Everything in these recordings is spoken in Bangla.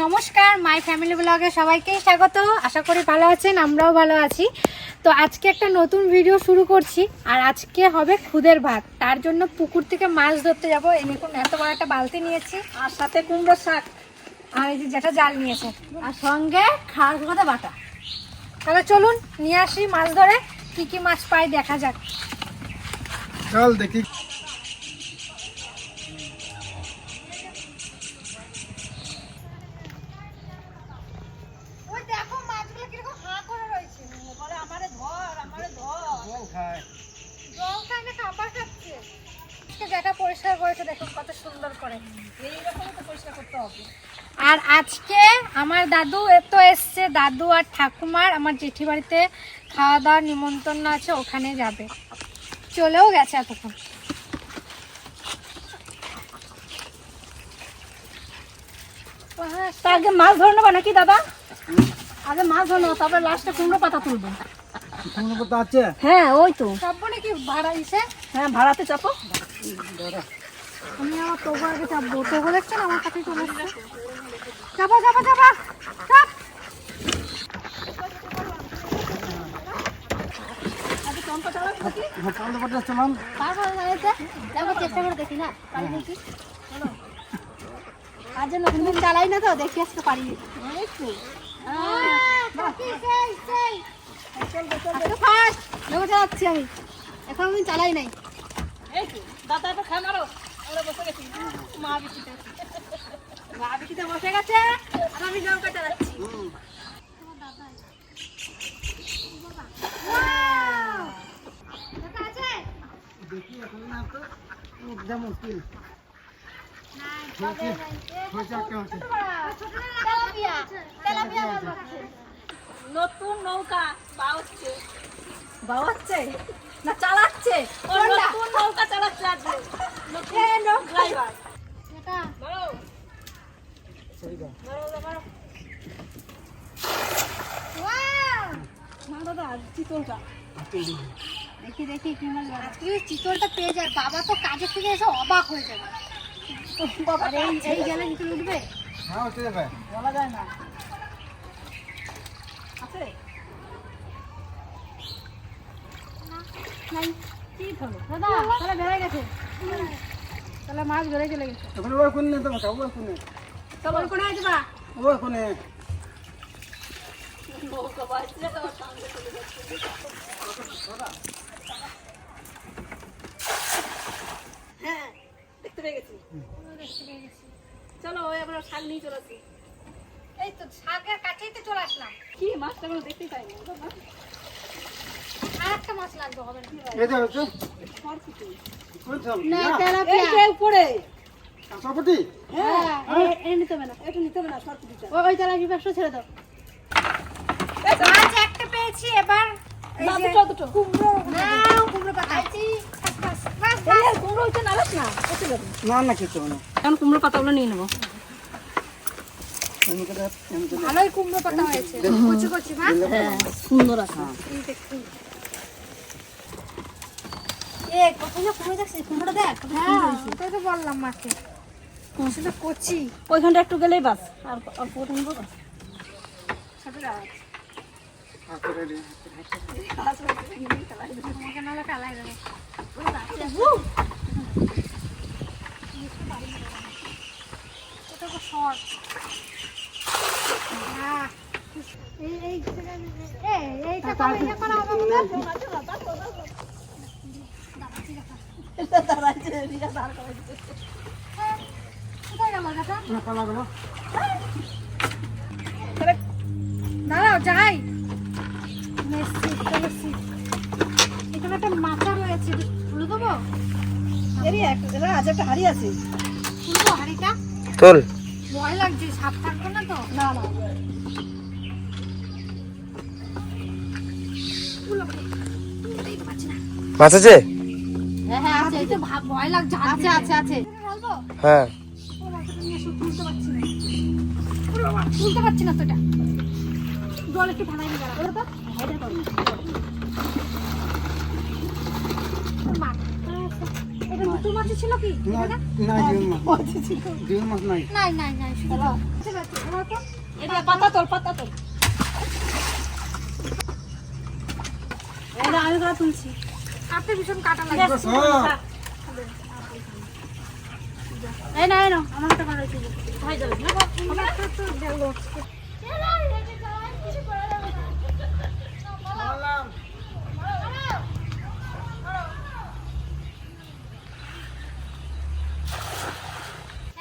নমস্কার মাই ফ্যামিলি ব্লগে সবাইকেই স্বাগত। আশা করি ভালো আছেন, আমরাও ভালো আছি। তো আজকে একটা নতুন ভিডিও শুরু করছি, আর আজকে হবে খুদের ভাত। তার জন্য পুকুর থেকে মাছ ধরতে যাব। এই দেখুন, এত বড় একটা বালতি নিয়েছি, আর সাথে কুমড়ো শাক, আর এই যে যেটা জাল নিয়েছে। আর সঙ্গে খাস কথা বাটা। তাহলে চলুন, নিয়ে আসি মাছ ধরে, কি কি মাছ পাই দেখা যাক। চল দেখি ওই দেখো মাছগুলো কীরকম হাঁ করে রয়েছে বলে আমারে ধর আমারে ধর জল খায় জল খায় না খাবার খাচ্ছে আজকে যেটা পরিষ্কার করেছে দেখুন কত সুন্দর করে এইরকম তো পরিষ্কার করতে হবে আর আজকে আমার দাদু তো এসছে দাদু আর ঠাকুমার আমার জেঠি বাড়িতে খাওয়া দাওয়ার নিমন্ত্রণ আছে ওখানে যাবে। চলেও গেছে এতক্ষণ। তা আগে মাছ ধরে নেবা নাকি দাদা? আগে মাছ ধরে নেব তারপরে লাস্টে কুমড়ো পাতা তুলবো। কোনো কথা আছে? হ্যাঁ ওই তো। চাপবো নাকি ভাড়া ইসে হ্যাঁ ভাড়াতে চাপো। আমি আমার তোবো আগে চাপবো। তোবো দেখছেন আমার কাছে চলে চাপা চাপা চাপা। চাপ। চালাই না তো দেখি আজকে পারি চালাচ্ছি আমি এখন আমি চালাই নাই তো দাদা খায় আমরা বসে গেছি। মা বিটিতে বসে গেছে? আর আমি নৌকা চালাচ্ছি দেখি এখন না তো একদম মুশকিল হচ্ছে নতুন নৌকা বাওচ্ছে বাওয়াচ্ছে? না চালাচ্ছে? ও নতুন নৌকা চালাচ্ছে আজকে। নতুন ড্রাইভার সেইটা না দাদা চিতলটা দেখি। দেখি কি মাছ ধরে। আজকে চিতলটা পেয়ে যায়। বাবা তো কাজের থেকে এসে অবাক হয়ে যাবে। আর এই এই গেলে চিতল উঠবে? হ্যাঁ হচ্ছে যাবে। বলা যায় না। আছে? নাই। কি ধরো দাদা তাহলে বেড়ে গেছে। তাহলে মাছ বেড়ে চলে গেছে। এখন ওই কোন নেই তোমাকে ওই কোন তোমার চলে যাচ্ছে হ্যাঁ দেখতে পেয়ে গেছি। চলো ওই আমরা শাক নিয়ে চলে আসি। এই তো শাকের কাছেই তো চলে আসলাম। কি মাছটা কোনো দেখতেই পাইনি বাবা। আর একটা মাছ লাগবে হবে না। এই হচ্ছে কোন সব না না এই উপরে। কাঁচাপটি হ্যাঁ এ- এ নিতে হবে না এটা নিতে হবে না সরপুটিটা ওই ব্যবসা ছেড়ে দাও। মাছ একটা পেয়েছি এবার দুটো, দুটো। কুমড়ো। পাতা। বাস, বাস, এই বাস। যে কুমড়ো হচ্ছে নালাস না না। না কিছু না। এখন কুমড়ো পাতাগুলো নিয়ে নেব। ভালোই কুমড়ো পাতা হয়েছে। কচি কচি মা হ্যাঁ সুন্দর আছে। এ কোথায় কুমড়ো দেখছিস কুমড়ো দেখ। হ্যাঁ ওটাই বললাম মাকে। কচি ওইখানটা একটু গেলেই বাস আর আর পুরো বাস হ্যাঁ কবে ইয়ে করা হবে আমাদের কোথায় গেল দেখা না পালা গেল দাঁড়াও যাই মেসি মেসি এখানে একটা মাথা রয়েছে তুলে। দেবো এরই একটা আজ একটা হাড়ি আছে তুলবো হাড়িটা তোল ভয় লাগছে সাপ থাকবে না তো না না মাছ আছে? হ্যাঁ হ্যাঁ আছে এই তো ভয় লাগছে আছে আছে আছে। হ্যাঁ। তুলতে পারছি না তো এটা জল একটু তো। এটা ছিল কি? না এটা? না? না জিওল মাছ। নাই। নাই নাই নাই শুধু ঠিক আছে এবার তো। এটা পাতা তোল পাতা তোল। এটা আমি করে তুলছি। কাটতে ভীষণ কাটা লাগে আছে, সব। থাক। এই না এই না আমার একটা দিবি হয়ে না আমারটা তো গেলো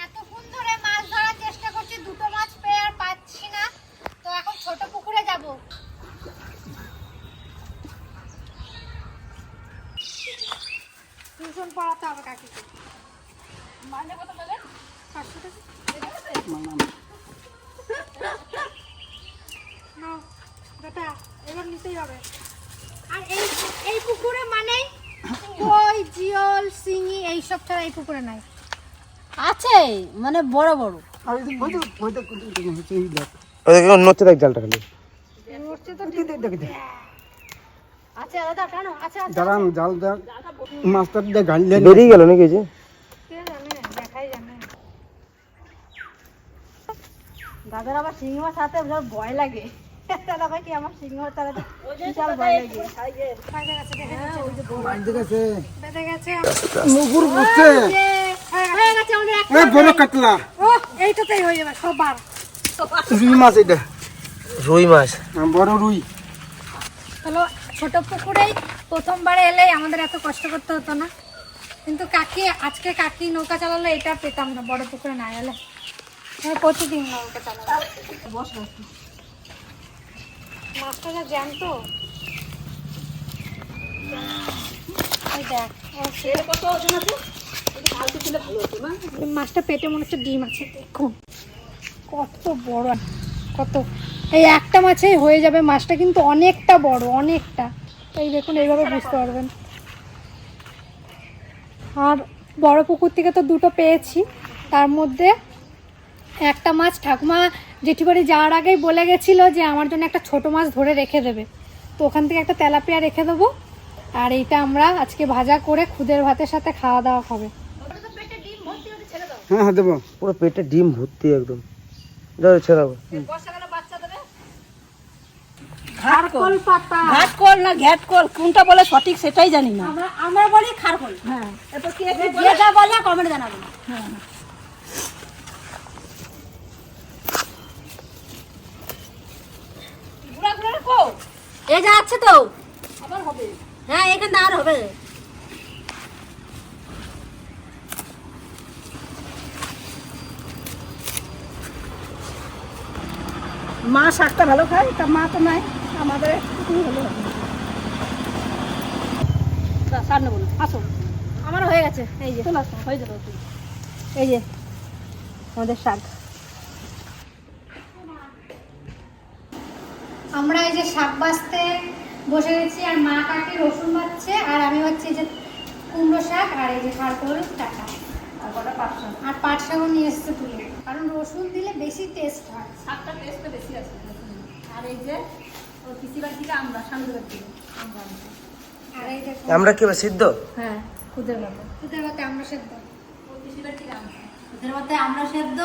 এতক্ষণ ধরে মাছ ধরার চেষ্টা করছি দুটো মাছ পেয়ে আর পাচ্ছি না তো এখন ছোট পুকুরে যাব টিউশন পড়াতে হবে কাকিকে মানে কত দেবে পাঁচশো টাকা মালাম নাও বেটা এবার নিতেই হবে আর এই এই পুকুরে মানেই কই জিওল শিঙি এইসব ছাড়া এই পুকুরে নাই। আছে মানে বড় বড়। ওই এই দেখ নড়ছে দেখ জালটা খালি। দাঁড়ান জাল দেখ। বেরিয়ে গেল নাকি এই যে? কে জানে দেখাই জানে। দাদার আবার শিঙি মাছ হাতে ভয় লাগে। দাদা ভাই কি আমার শিঙি তারা বিশাল ভয় লাগে বাইরে গেছে। দেখে বাইরে গেছে। বেঁধে গেছে। মুগুর বসছে। যে, হয়ে গেছে আমাদের এক এ বড় কাতলা। ও এইটাতেই হয়ে যাবে সবার। রুই মাছ এটা রুই মাছ। হ্যাঁ, বড় রুই। হলো ছোট পুকুরেই প্রথমবারে এলে আমাদের এত কষ্ট করতে হতো না। কিন্তু কাকি আজকে কাকি নৌকা চালালে এটা পেতাম না। বড় পুকুরে না এলে আমি প্রতিদিন নৌকা বস বস। মাছটা যা জ্যান্ত মাছটা পেটে মনে হচ্ছে ডিম আছে দেখুন। কত বড় কত এই একটা মাছেই হয়ে যাবে মাছটা কিন্তু অনেকটা বড় অনেকটা। এই দেখুন এইভাবে বুঝতে পারবেন। আর বড় পুকুর থেকে তো দুটো পেয়েছি। তার মধ্যে একটা মাছ ঠাকুমা জেঠি বাড়ি যাওয়ার আগেই বলে গেছিল যে আমার জন্য একটা ছোট মাছ ধরে রেখে দেবে। তো ওখান থেকে একটা তেলাপিয়া রেখে দেবো। আর এইটা আমরা আজকে ভাজা করে খুদের ভাতের সাথে খাওয়া দাওয়া হবে। হ্যাঁ হ্যাঁ দেবো। পুরো পেটে ডিম ভর্তি একদম। ছেড়াবো কল। পাতা না ঘ্যাট কল। কোনটা বলে সঠিক সেটাই জানি না। আমরা আমরা বলি খারকল হ্যাঁ। এরপর কি যেটা বলে কমেন্ট জানাবেন ঘুরা ঘুরা কো এই যা আছে তো। আবার হবে। হ্যাঁ এখানে আর হবে। মা শাকটা ভালো খায়? তা মা তো নাই আমাদের একটু হলে সার নেব না আসো। আমারও হয়ে গেছে। এই যে চলে আসো। হয়ে যাবে এই যে আমাদের শাক। আমরা এই যে শাক বাছতে বসে গেছি আর মা কাকে রসুন বাচ্ছে আর আমি হচ্ছে এই যে কুমড়ো শাক আর এই যে খারকোল টাকা আর কটা পাঁচশো আর পাট শাকও নিয়ে এসছে তুলে। কারণ রসুন দিলে বেশি টেস্ট হয়। শাকটা টেস্টটা বেশি আছে আর এই যে পিসিবার থেকে আমরা থেকে আমরা আর এই আমরা কি সিদ্ধ? হ্যাঁ খুদের মতো। খুদের ভাতে আমরা সেদ্ধ। পিসিবার থেকে আমরা ওদের মধ্যে আমরা সেদ্ধ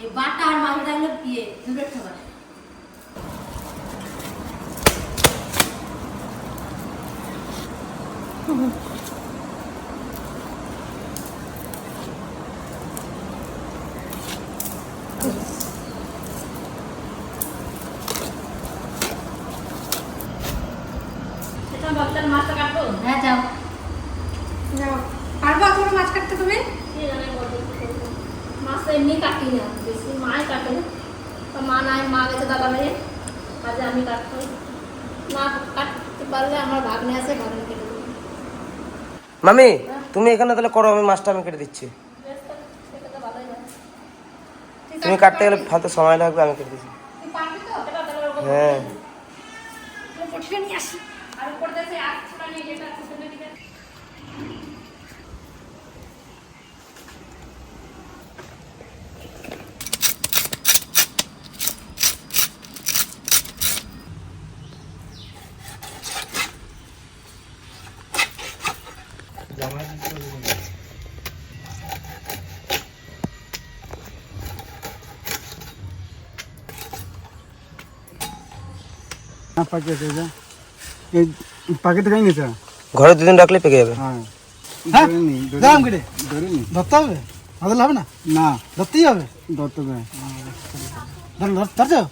এই বাটা আর মাংসটা হলো বিয়ে দূরের খাবার সেটা বাচ্চার মাছটা কাটবো হ্যাঁ যাও। যাও। পারবা তোমার মাছ কাটতে তুমি? কে জানে কত মাছ তো এমনি কাটি না। বেশি মাই কাটে তো মা নাই মা গেছে দাদা মেয়ে কাজে আমি কাটতে মা কাটতে পারলে আমার ভাগ্নে আছে ভাগ্নে কেটে দেবো মামি, তুমি এখানে তাহলে করো, আমি মাছটা আমি কেটে দিচ্ছি। তুমি কাটতে গেলে ফালতু সময় লাগবে, আমি কেটে দিচ্ছি। হ্যাঁ তোর পটিটা নিয়ে আসি আর উপর দিয়ে আখ ছোটা নিয়ে যেটা কুসুমে দিকে পাকিয়েছে যা। এই পাকিতে খাই নিছে ঘরে দুদিন রাখলে পেকে যাবে। হ্যাঁ। হ্যাঁ? দাম কেটে ধরিনি ধরতে হবে? ধরলে হবে না? না। ধরতেই হবে? ধরতে হবে। ধর ধর- ধরছো?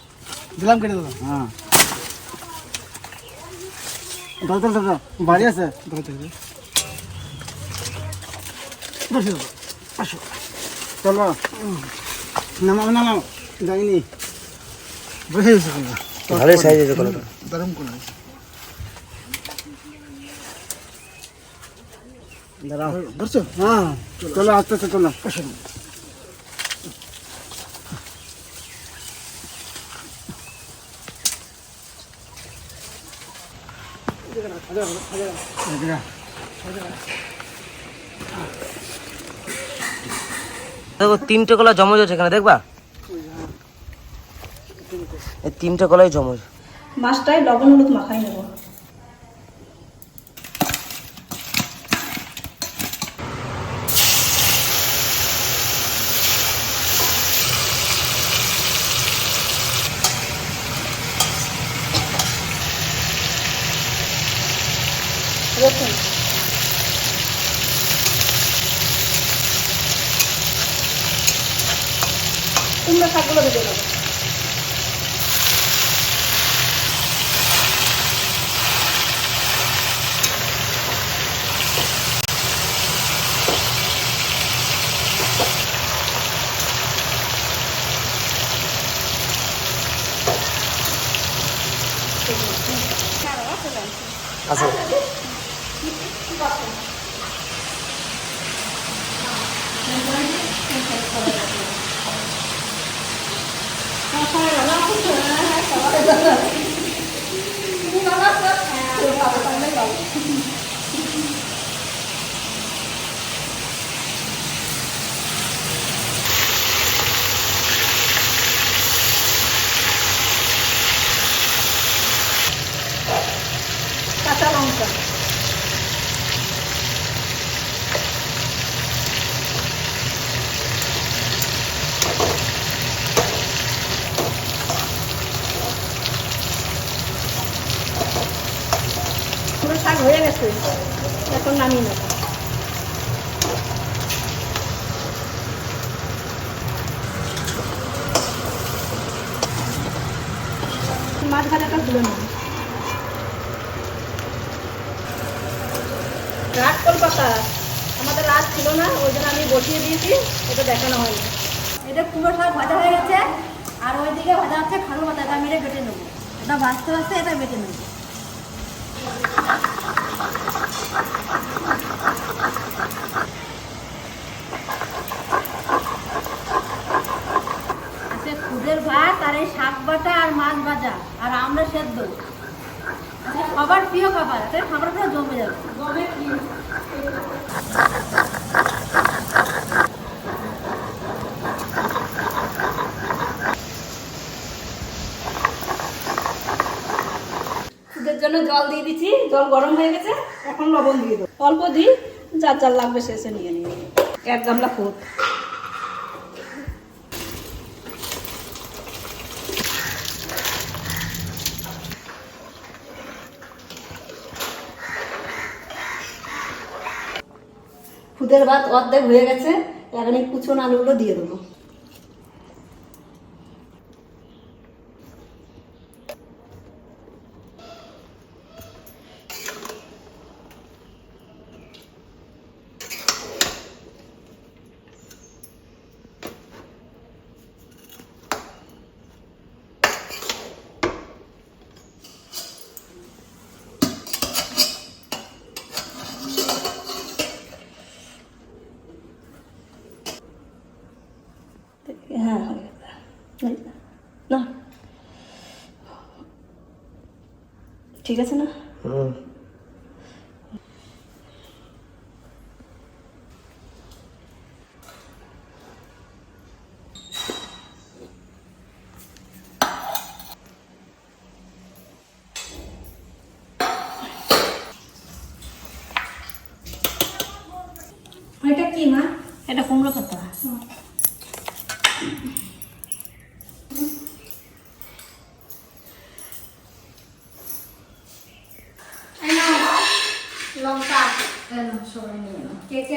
দিলাম কেটে দিলাম হ্যাঁ। ধর ধর ধর ধর। বাড়ি আছে? ধরতে হবে। ধরছি দাদা আসো। চলো। নামাও নামাও। যাইনি। বসে গেছে ভালোই সাইজ আছে কলাটা দারুণ কোনো আছে? দাঁড়াও। হ্যাঁ চলো আস্তে আস্তে চলো। দেখো তিনটে কলা জমজ আছে এখানে দেখবা? তিনটে কলাই জমজ মাছটায় লবণ হলুদ মাখাই নেব। রসুন। কুমড়ো শাকগুলো ভেজে নেব। 哎呀，那不可能，还少了。এখন নামিয়ে নেব। মাছ ভাজাটা তুলে নেব। কলকাতা। আমাদের রাত ছিল না, ওই জন্য আমি বসিয়ে দিয়েছি, এটা দেখানো হয়নি। এটা পুরো শাক ভাজা হয়ে গেছে, আর ওইদিকে ভাজা হচ্ছে খালু পাতা এটা মেরে বেটে নেব। এটা ভাজতে ভাজতে এটা বেটে নেব। খুদের ভাত আর এই শাক বাটা আর মাছ ভাজা আর আমরা সেদ্ধ। আচ্ছা সবার প্রিয় খাবার খাবার জমে যাবে। দুধের জন্য জল দিয়ে দিচ্ছি। জল গরম হয়ে গেছে, এখন লবণ দিয়ে দেবো। অল্প দিই যার যার লাগবে শেষে নিয়ে নিয়ে এক গামলা খুদ খুদের ভাত অর্ধেক হয়ে গেছে, এখন এই কুচন আলুগুলো দিয়ে দেবো হ্যাঁ হয়ে গেছে এই, না ঠিক আছে না হুম এটা কি মা এটা কুমড়ো পাতা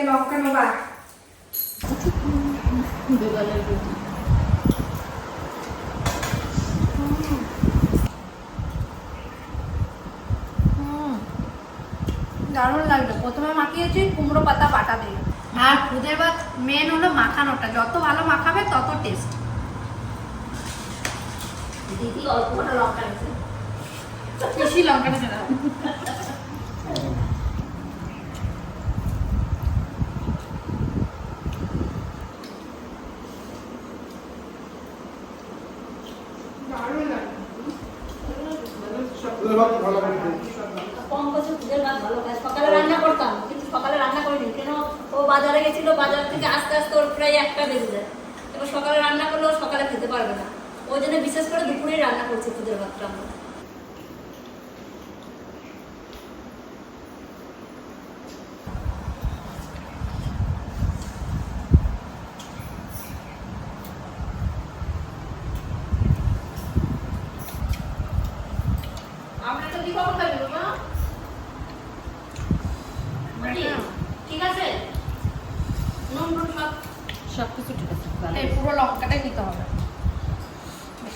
লঙ্কা নেবা হুম। দারুণ লাগল। প্রথমে মাখিয়েছি কুমড়ো পাতা বাটা দিয়ে আর খুদের ভাত মেন হলো মাখানোটা। যত ভালো মাখাবে তত টেস্ট দিদি অল্প লঙ্কা বেশি লঙ্কাটা চলে যাবে দারুণ লাগল ভাত ভালো খায় সকালে রান্না করতাম কিন্তু সকালে রান্না করিনি কেন ও বাজারে গেছিল বাজার থেকে আস্তে আস্তে ওর প্রায় একটা বেজে যায় এবার সকালে রান্না করলেও সকালে খেতে পারবে না। ওই জন্য বিশেষ করে দুপুরেই রান্না করছি পুজোর ভাতটা আমরা তো কি কখন খাবি বাবা মাটি, ঠিক আছে নুন টুন সব সব কিছু ঠিক আছে ভালো। এই পুরো লঙ্কাটাই নিতে হবে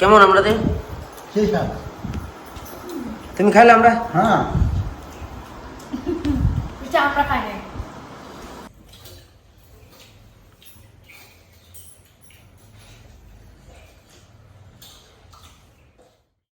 কেমন আমরা দে? সেই স্বাদ তুমি খাইলে আমরা? হ্যাঁ। এটা আমরা খাই নাই।